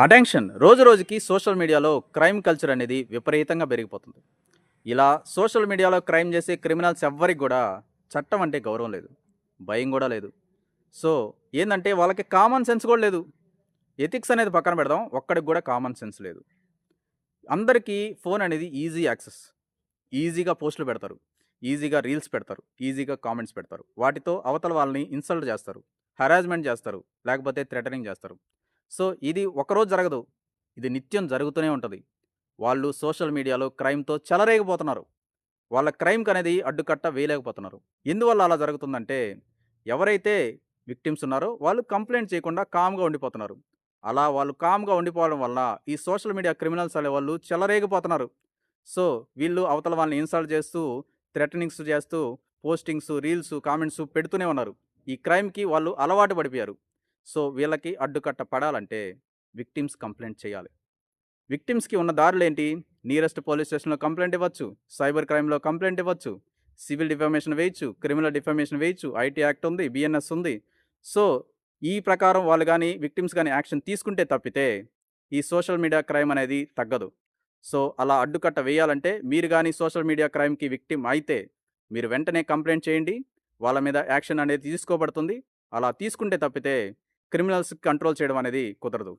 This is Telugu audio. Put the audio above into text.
అటెన్షన్. రోజు రోజుకి సోషల్ మీడియాలో క్రైమ్ కల్చర్ అనేది విపరీతంగా పెరిగిపోతుంది. ఇలా సోషల్ మీడియాలో క్రైమ్ చేసే క్రిమినల్స్ ఎవ్వరికి కూడా చట్టం అంటే గౌరవం లేదు. భయం కూడా లేదు. సో ఏంటంటే వాళ్ళకి కామన్ సెన్స్ కూడా లేదు. ఎథిక్స్ అనేది పక్కన పెడదాం. ఒక్కడికి కూడా కామన్ సెన్స్ లేదు. అందరికీ ఫోన్ అనేది ఈజీ యాక్సెస్ ఈజీగా పోస్టులు పెడతారు. ఈజీగా రీల్స్ పెడతారు. ఈజీగా కామెంట్స్ పెడతారు. వాటితో అవతల వాళ్ళని ఇన్సల్ట్ చేస్తారు. హరాజ్మెంట్ చేస్తారు. లేకపోతే థ్రెటనింగ్ చేస్తారు. సో ఇది ఒకరోజు జరగదు. ఇది నిత్యం జరుగుతూనే ఉంటుంది. వాళ్ళు సోషల్ మీడియాలో క్రైమ్తో చెలరేగిపోతున్నారు. వాళ్ళ క్రైమ్కి అనేది అడ్డుకట్ట వేయలేకపోతున్నారు. ఎందువల్ల అలా జరుగుతుందంటే ఎవరైతే విక్టిమ్స్ ఉన్నారో వాళ్ళు కంప్లైంట్ చేయకుండా కామ్గా ఉండిపోతున్నారు. అలా వాళ్ళు కామ్గా ఉండిపోవడం వల్ల ఈ సోషల్ మీడియా క్రిమినల్స్ అనే వాళ్ళు చెలరేగిపోతున్నారు. సో వీళ్ళు అవతల వాళ్ళని ఇన్సల్ట్ చేస్తూ థ్రెటనింగ్స్ చేస్తూ పోస్టింగ్స్ రీల్స్ కామెంట్స్ పెడుతూనే ఉన్నారు. ఈ క్రైమ్కి వాళ్ళు అలవాటు పడిపోయారు. సో వీళ్ళకి అడ్డుకట్ట పడాలంటే విక్టిమ్స్ కంప్లైంట్ చేయాలి. విక్టిమ్స్కి ఉన్న దారులు ఏంటి నియరెస్ట్ పోలీస్ స్టేషన్లో కంప్లైంట్ ఇవ్వచ్చు సైబర్ క్రైమ్లో కంప్లైంట్ ఇవ్వచ్చు సివిల్ డిఫమేషన్ వేయచ్చు క్రిమినల్ డిఫమేషన్ వేయచ్చు ఐటీ యాక్ట్ ఉంది బిఎన్ఎస్ ఉంది. సో ఈ ప్రకారం వాళ్ళు కానీ విక్టిమ్స్ కానీ యాక్షన్ తీసుకుంటే తప్పితే ఈ సోషల్ మీడియా క్రైమ్ అనేది తగ్గదు. సో అలా అడ్డుకట్ట వేయాలంటే మీరు కానీ సోషల్ మీడియా క్రైమ్కి విక్టిమ్ అయితే మీరు వెంటనే కంప్లైంట్ చేయండి వాళ్ళ మీద యాక్షన్ అనేది తీసుకోబడుతుంది. అలా తీసుకుంటే తప్పితే క్రిమినల్స్ కంట్రోల్ చేయడం అనేది కుదరదు.